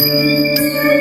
Música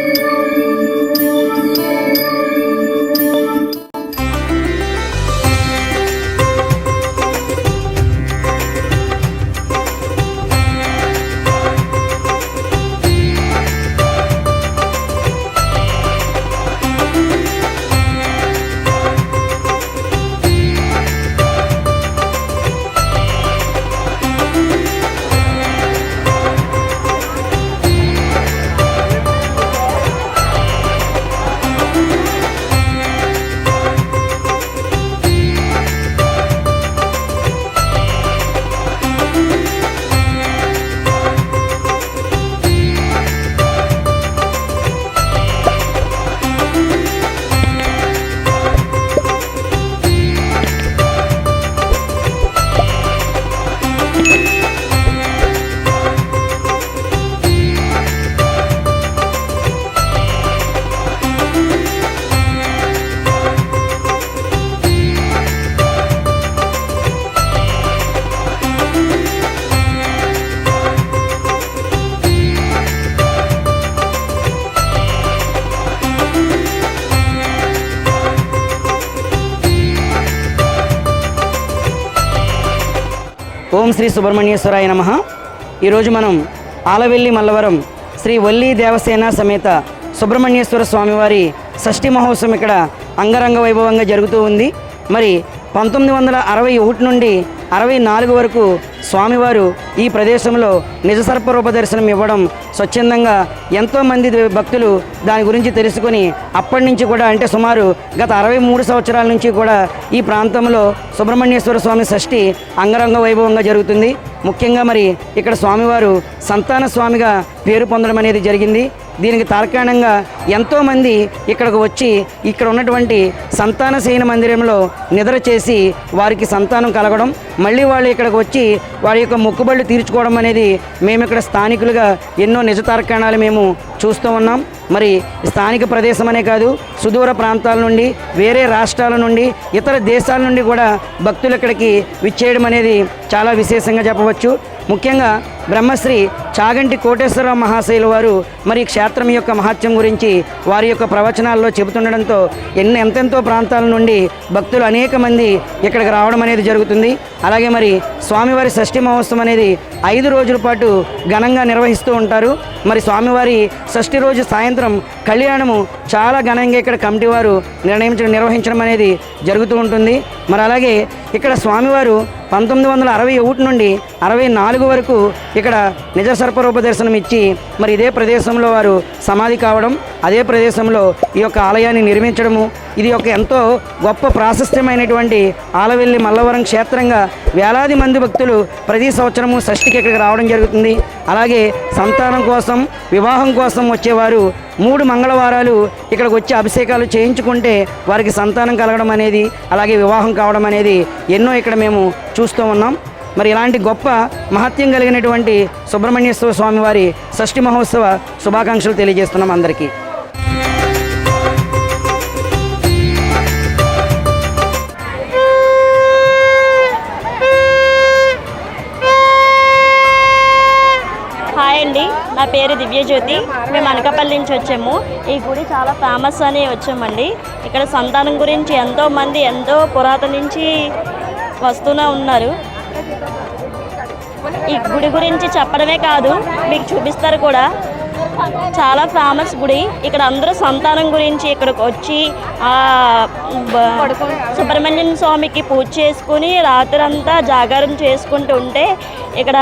ఓం శ్రీ సుబ్రహ్మణ్యేశ్వరాయ నమ. ఈరోజు మనం ఆలవెల్లి మల్లవరం శ్రీ వల్లి దేవసేన సమేత సుబ్రహ్మణ్యేశ్వర స్వామివారి షష్ఠి మహోత్సవం ఇక్కడ అంగరంగ వైభవంగా జరుగుతూ ఉంది. మరి పంతొమ్మిది వందల అరవై ఒకటి నుండి అరవై నాలుగు వరకు స్వామివారు ఈ ప్రదేశంలో నిజసర్పరూప దర్శనం ఇవ్వడం స్వచ్ఛందంగా ఎంతోమంది భక్తులు దాని గురించి తెలుసుకొని అప్పటి నుంచి కూడా అంటే సుమారు గత అరవై మూడు సంవత్సరాల నుంచి కూడా ఈ ప్రాంతంలో సుబ్రహ్మణ్యేశ్వర స్వామి షష్ఠి అంగరంగ వైభవంగా జరుగుతుంది. ముఖ్యంగా మరి ఇక్కడ స్వామివారు సంతాన స్వామిగా పేరు పొందడం అనేది జరిగింది. దీనికి తార్కాణంగా ఎంతోమంది ఇక్కడికి వచ్చి ఇక్కడ ఉన్నటువంటి సంతాన శయన మందిరంలో నిద్ర చేసి వారికి సంతానం కలగడం మళ్ళీ వాళ్ళు ఇక్కడికి వచ్చి వారి యొక్క మొక్కుబళ్ళు తీర్చుకోవడం అనేది మేము ఇక్కడ స్థానికులుగా ఎన్నో నిజ తార్కాణాలు మేము చూస్తూ ఉన్నాం. మరి స్థానిక ప్రదేశం అనే కాదు సుదూర ప్రాంతాల నుండి వేరే రాష్ట్రాల నుండి ఇతర దేశాల నుండి కూడా భక్తులు ఇక్కడికి విచ్చేయడం అనేది చాలా విశేషంగా చెప్పవచ్చు. ముఖ్యంగా బ్రహ్మశ్రీ చాగంటి కోటేశ్వరరావు మహాశైలు వారు మరి క్షేత్రం యొక్క మహత్యం గురించి వారి యొక్క ప్రవచనాల్లో చెబుతుండడంతో ఎన్ని ఎంతెంతో ప్రాంతాల నుండి భక్తులు అనేక మంది ఇక్కడికి రావడం అనేది జరుగుతుంది. అలాగే మరి స్వామివారి షష్ఠి మహోత్సవం అనేది ఐదు రోజుల పాటు ఘనంగా నిర్వహిస్తూ ఉంటారు. మరి స్వామివారి షష్ఠి రోజు సాయంత్రం కళ్యాణము చాలా ఘనంగా ఇక్కడ కమిటీ వారు నిర్ణయించడం నిర్వహించడం అనేది జరుగుతూ ఉంటుంది. మరి అలాగే ఇక్కడ స్వామివారు పంతొమ్మిది వందల అరవై ఒకటి నుండి అరవై నాలుగు వరకు ఇక్కడ నిజ సర్పరూప దర్శనం ఇచ్చి మరి ఇదే ప్రదేశంలో వారు సమాధి కావడం అదే ప్రదేశంలో ఈ యొక్క ఆలయాన్ని నిర్మించడము ఇది ఒక ఎంతో గొప్ప ప్రాశస్త్యమైనటువంటి ఆలవెల్లి మల్లవరం క్షేత్రంగా వేలాది మంది భక్తులు ప్రతి సంవత్సరము షష్ఠికి ఇక్కడికి రావడం జరుగుతుంది. అలాగే సంతానం కోసం వివాహం కోసం వచ్చేవారు మూడు మంగళవారాలు ఇక్కడికి వచ్చి అభిషేకాలు చేయించుకుంటే వారికి సంతానం కలగడం అనేది అలాగే వివాహం కావడం అనేది ఎన్నో ఇక్కడ మేము చూస్తూ ఉన్నాం. మరి ఇలాంటి గొప్ప మహత్యం కలిగినటువంటి సుబ్రహ్మణ్యేశ్వర స్వామి వారి షష్ఠి మహోత్సవ శుభాకాంక్షలు తెలియజేస్తున్నాం అందరికీ. హాయ్ అండి నా పేరు దివ్యజ్యోతి. మేము అనకాపల్లి నుంచి వచ్చాము. ఈ గుడి చాలా ఫేమస్ అని వచ్చామండి. ఇక్కడ సంతానం గురించి ఎంతో మంది ఎంతో పురాతన నుంచి వస్తూనే ఉన్నారు. ఈ గుడి గురించి చెప్పడమే కాదు మీకు చూపిస్తారు కూడా. చాలా ఫేమస్ గుడి. ఇక్కడ అందరూ సంతానం గురించి ఇక్కడికి వచ్చి సుబ్రహ్మణ్యం స్వామికి పూజ చేసుకుని రాత్రంతా జాగారం చేసుకుంటూ ఉంటే ఇక్కడ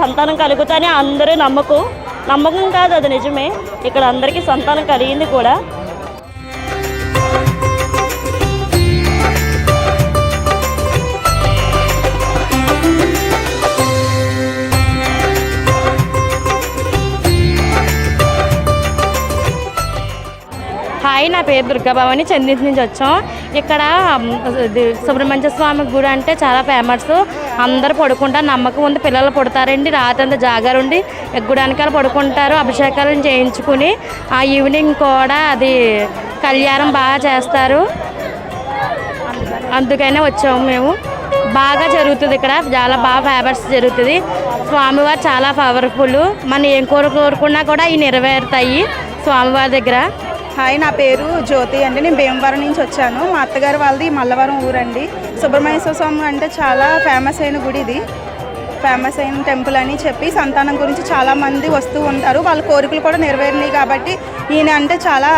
సంతానం కలుగుతానే అందరూ నమ్మకం నమ్మకం కాదు అది నిజమే. ఇక్కడ అందరికీ సంతానం కలిగింది కూడా. హాయ్ నా పేరు దుర్గాభవాని చందించి నుంచి వచ్చాం. ఇక్కడ సుబ్రహ్మణ్య స్వామి గుడి అంటే చాలా ఫేమస్ అందరు పడుకుంటారు నమ్మకం ఉంది పిల్లలు పడతారండి రాత్రి అంతా జాగారుండి గుడానికాలు పడుకుంటారు అభిషేకాలను చేయించుకుని ఆ ఈవినింగ్ కూడా అది కళ్యాణం బాగా చేస్తారు. అందుకనే వచ్చాము మేము. బాగా జరుగుతుంది ఇక్కడ చాలా బాగా ఫేమస్ జరుగుతుంది. స్వామివారు చాలా పవర్ఫుల్ మనం ఏం కోరు కోరుకున్నా కూడా అవి నెరవేరుతాయి స్వామివారి దగ్గర. హాయ్ నా పేరు జ్యోతి అండి. నేను భీమవరం నుంచి వచ్చాను. మా అత్తగారు వాళ్ళది మల్లవరం ఊరండి. సుబ్రహ్మణ్యేశ్వర స్వామి అంటే చాలా ఫేమస్ అయిన గుడి ఇది. ఫేమస్ అయిన టెంపుల్ అని చెప్పి సంతానం గురించి చాలామంది వస్తూ ఉంటారు. వాళ్ళ కోరికలు కూడా నెరవేరినాయి కాబట్టి ఈయన అంటే చాలా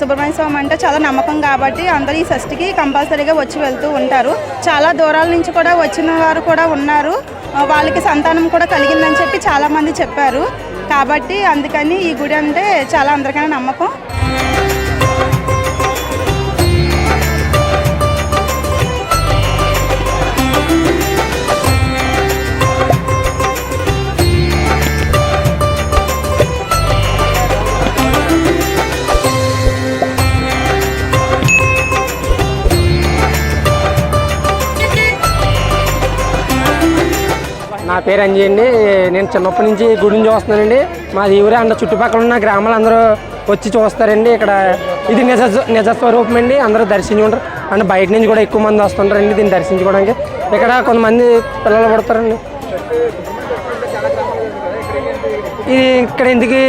సుబ్రహ్మణ్య స్వామి అంటే చాలా నమ్మకం కాబట్టి అందరూ ఈ షష్ఠికి కంపల్సరీగా వచ్చి వెళ్తూ ఉంటారు. చాలా దూరాల నుంచి కూడా వచ్చిన వారు కూడా ఉన్నారు. వాళ్ళకి సంతానం కూడా కలిగిందని చెప్పి చాలామంది చెప్పారు. కాబట్టి అందుకని ఈ గుడి అంటే చాలా అందరికైనా నమ్మకం. నా పేరు అంజీ అండి నేను చిన్నప్పటి నుంచి గుడిని చూస్తున్నానండి మాది ఊరే అంత చుట్టుపక్కల ఉన్న గ్రామాలు అందరూ వచ్చి చూస్తారండి. ఇక్కడ ఇది నిజ నిజ స్వరూపం అండి అందరూ దర్శించుకుంటారు. అంటే బయట నుంచి కూడా ఎక్కువ మంది వస్తుంటారండి దీన్ని దర్శించుకోవడానికి. ఇక్కడ కొంతమంది పిల్లలు పడతారండి. ఇది ఇక్కడ ఎందుకు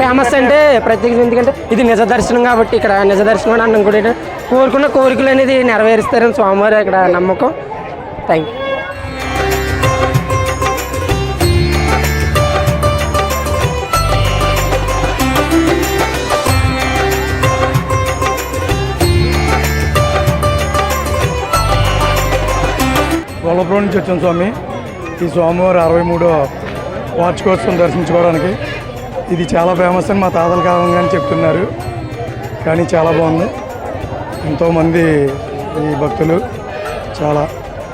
ఫేమస్ అంటే ప్రత్యేకత ఎందుకంటే ఇది నిజ దర్శనం కాబట్టి ఇక్కడ నిజ దర్శనం అని అన్నం కూడా కోరుకున్న కోరికలు అనేది నెరవేరుస్తారని స్వామివారి ఇక్కడ నమ్మకం. థ్యాంక్ యూ గొల్లపురం నుంచి వచ్చాం స్వామి. ఈ స్వామివారి అరవై మూడో వార్షికోత్సవం దర్శించుకోవడానికి. ఇది చాలా ఫేమస్ అని మా తాతల కాలం కానీ చెప్తున్నారు. కానీ చాలా బాగుంది. ఎంతోమంది ఈ భక్తులు చాలా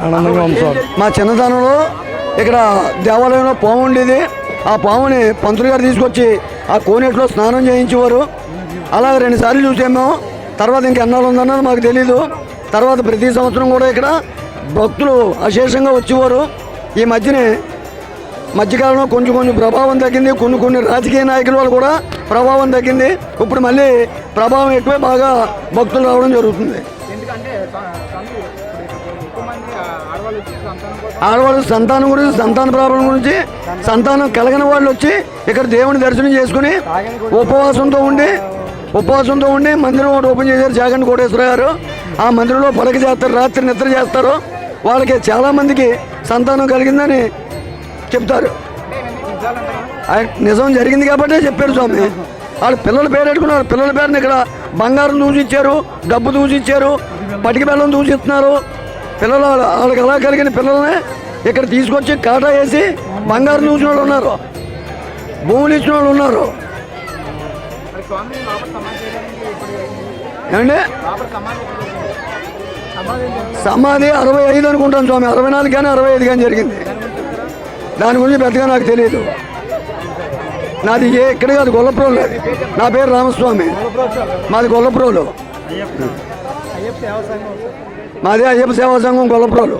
ఆనందంగా ఉంది స్వామి. మా చిన్నతనంలో ఇక్కడ దేవాలయంలో పాము ఉండేది. ఆ పాముని పంతులు గారు తీసుకొచ్చి ఆ కోనేటిలో స్నానం చేయించేవారు. అలా రెండుసార్లు చూసాము తర్వాత ఇంకెన్నాళ్ళు ఉందన్నది మాకు తెలీదు. తర్వాత ప్రతి సంవత్సరం కూడా ఇక్కడ భక్తులు అశేషంగా వచ్చేవారు. ఈ మధ్యనే మధ్యకాలంలో కొంచెం కొంచెం ప్రభావం తగ్గింది. కొన్ని కొన్ని రాజకీయ నాయకుల వల్ల కూడా ప్రభావం తగ్గింది. ఇప్పుడు మళ్ళీ ప్రభావం ఎక్కువే బాగా భక్తులు రావడం జరుగుతుంది. ఆడవాళ్ళు సంతానం గురించి సంతాన ప్రాబ్లం గురించి సంతానం కలిగిన వాళ్ళు వచ్చి ఇక్కడ దేవుని దర్శనం చేసుకుని ఉపవాసంతో ఉండి ఉపవాసంతో ఉండి మందిరం ఓపెన్ చేశారు జాగంటి కోటేశ్వర గారు. ఆ మందిరంలో పలక చేస్తారు రాత్రి నిద్ర చేస్తారు. వాళ్ళకి చాలా మందికి సంతానం కలిగిందని చెప్తారు. ఆ నిజం జరిగింది కాబట్టే చెప్పారు స్వామి. వాళ్ళ పిల్లల పేరు పెట్టుకున్నారు. పిల్లల పేరుని ఇక్కడ బంగారం దూసిచ్చారు డబ్బు దూసిచ్చారు పటికి బెల్లం దూసిస్తున్నారు పిల్లలు వాళ్ళ- వాళ్ళకి ఎలా కలిగిన పిల్లల్ని ఇక్కడ తీసుకొచ్చి కాటా వేసి బంగారం దూసిన వాళ్ళు ఉన్నారు. భూములు ఇచ్చిన వాళ్ళు ఉన్నారు. ఏమండి? సమాధి అరవై ఐదు అనుకుంటాను స్వామి. అరవై నాలుగు కానీ అరవై ఐదు కానీ జరిగింది. దాని గురించి పెద్దగా నాకు తెలియదు నాది ఏ ఇక్కడ కాదు గొల్లప్రోలు. నా పేరు రామస్వామి. మాది గొల్లప్రోలు. మాది అయ్యప్ప సేవా సంఘం గొల్లప్రోలు.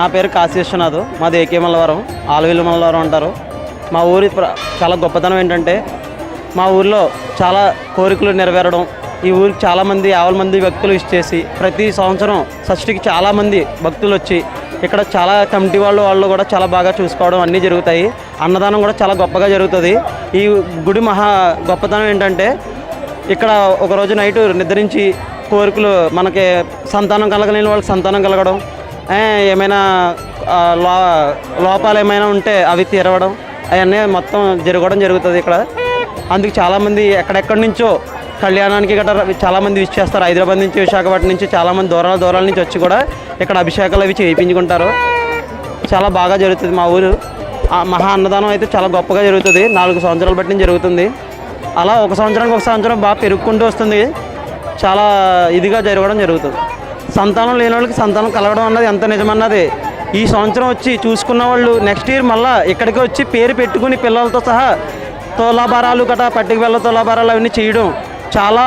నా పేరు కాశీ విశ్వనాథ్. మాది ఏకే మల్లవరం ఆలవిల్లు మల్లవరం అంటారు. మా ఊరి చాలా గొప్పతనం ఏంటంటే మా ఊరిలో చాలా కోరికలు నెరవేరడం ఈ ఊరికి చాలామంది యాభై మంది వ్యక్తులు ఇచ్చేసి ప్రతి సంవత్సరం షష్ఠికి చాలామంది భక్తులు వచ్చి ఇక్కడ చాలా కమిటీ వాళ్ళు వాళ్ళు కూడా చాలా బాగా చూసుకోవడం అన్నీ జరుగుతాయి. అన్నదానం కూడా చాలా గొప్పగా జరుగుతుంది. ఈ గుడి మహా గొప్పతనం ఏంటంటే ఇక్కడ ఒకరోజు నైట్ నిద్రించి కోరికలు మనకి సంతానం కలగలేని వాళ్ళకి సంతానం కలగడం ఏమైనా లో లోపాలు ఏమైనా ఉంటే అవి తీరవడం అవన్నీ మొత్తం జరగడం జరుగుతుంది ఇక్కడ. అందుకు చాలామంది ఎక్కడెక్కడి నుంచో కళ్యాణానికి గట్రా చాలామంది విష్ చేస్తారు. హైదరాబాద్ నుంచి విశాఖపట్నం నుంచి చాలామంది దూరాల దూరాల నుంచి వచ్చి కూడా ఇక్కడ అభిషేకాలు అవి చేయించుకుంటారు. చాలా బాగా జరుగుతుంది మా ఊరు. మహా అన్నదానం అయితే చాలా గొప్పగా జరుగుతుంది. నాలుగు సంవత్సరాలు బట్టి జరుగుతుంది. అలా ఒక సంవత్సరానికి ఒక సంవత్సరం బాగా పెరుగుకుంటూ వస్తుంది. చాలా ఇదిగా జరగడం జరుగుతుంది. సంతానం లేని వాళ్ళకి సంతానం కలగడం అన్నది ఎంత నిజమన్నది? ఈ సంవత్సరం వచ్చి చూసుకున్న వాళ్ళు నెక్స్ట్ ఇయర్ మళ్ళీ ఇక్కడికి వచ్చి పేరు పెట్టుకుని పిల్లలతో సహా తోలాభారాలు గట్రా పట్టిక వెళ్ళ తోలాభారాలు అవన్నీ చేయడం చాలా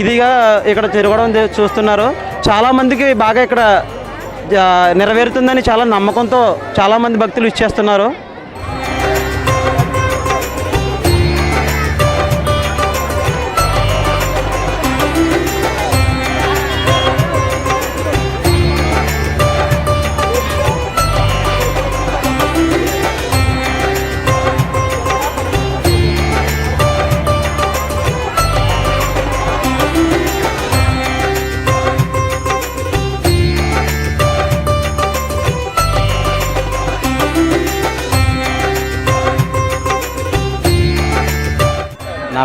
ఇదిగా ఇక్కడ తిరగడం చూస్తున్నారు. చాలామందికి బాగా ఇక్కడ నెరవేరుతుందని చాలా నమ్మకంతో చాలామంది భక్తులు ఇచ్చేస్తున్నారు.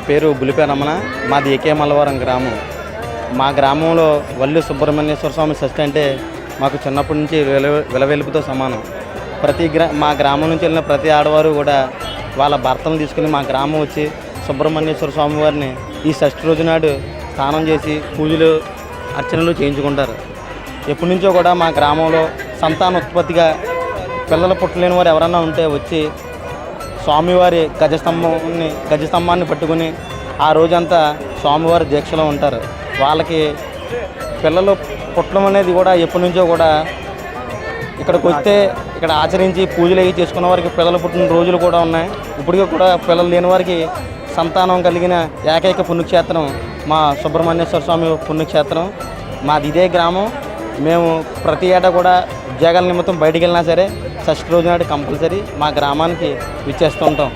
పేరు బులిపే రమణ మాది ఏకే మల్లవరం గ్రామం. మా గ్రామంలో వల్లి సుబ్రహ్మణ్యేశ్వర స్వామి షష్ఠి అంటే మాకు చిన్నప్పటి నుంచి విలవెలుపుతో సమానం. ప్రతి గ్రా మా గ్రామం నుంచి వెళ్ళిన ప్రతి ఆడవారు కూడా వాళ్ళ భర్తను తీసుకుని మా గ్రామం వచ్చి సుబ్రహ్మణ్యేశ్వర స్వామి వారిని ఈ షష్ఠి రోజు నాడు స్నానం చేసి పూజలు అర్చనలు చేయించుకుంటారు. ఎప్పటి నుంచో కూడా మా గ్రామంలో సంతానోత్పత్తిగా పిల్లలు పుట్టలేని వారు ఎవరన్నా ఉంటే వచ్చి స్వామివారి గజస్తంభంని గజస్తంభాన్ని పట్టుకుని ఆ రోజంతా స్వామివారి దీక్షలో ఉంటారు. వాళ్ళకి పిల్లలు పుట్టడం అనేది కూడా ఎప్పటి నుంచో కూడా ఇక్కడికి వస్తే ఇక్కడ ఆచరించి పూజలు అవి చేసుకున్న వారికి పిల్లలు పుట్టిన రోజులు కూడా ఉన్నాయి. ఇప్పటికీ కూడా పిల్లలు లేని వారికి సంతానం కలిగిన ఏకైక పుణ్యక్షేత్రం మా సుబ్రహ్మణ్యేశ్వర స్వామి పుణ్యక్షేత్రం. మాది ఇదే గ్రామం. మేము ప్రతి ఏటా కూడా ఉద్యోగాల నిమిత్తం బయటికి వెళ్ళినా సరే షష్ఠి రోజు నాడు కంపల్సరీ మా గ్రామానికి విచ్చేస్తుంటాం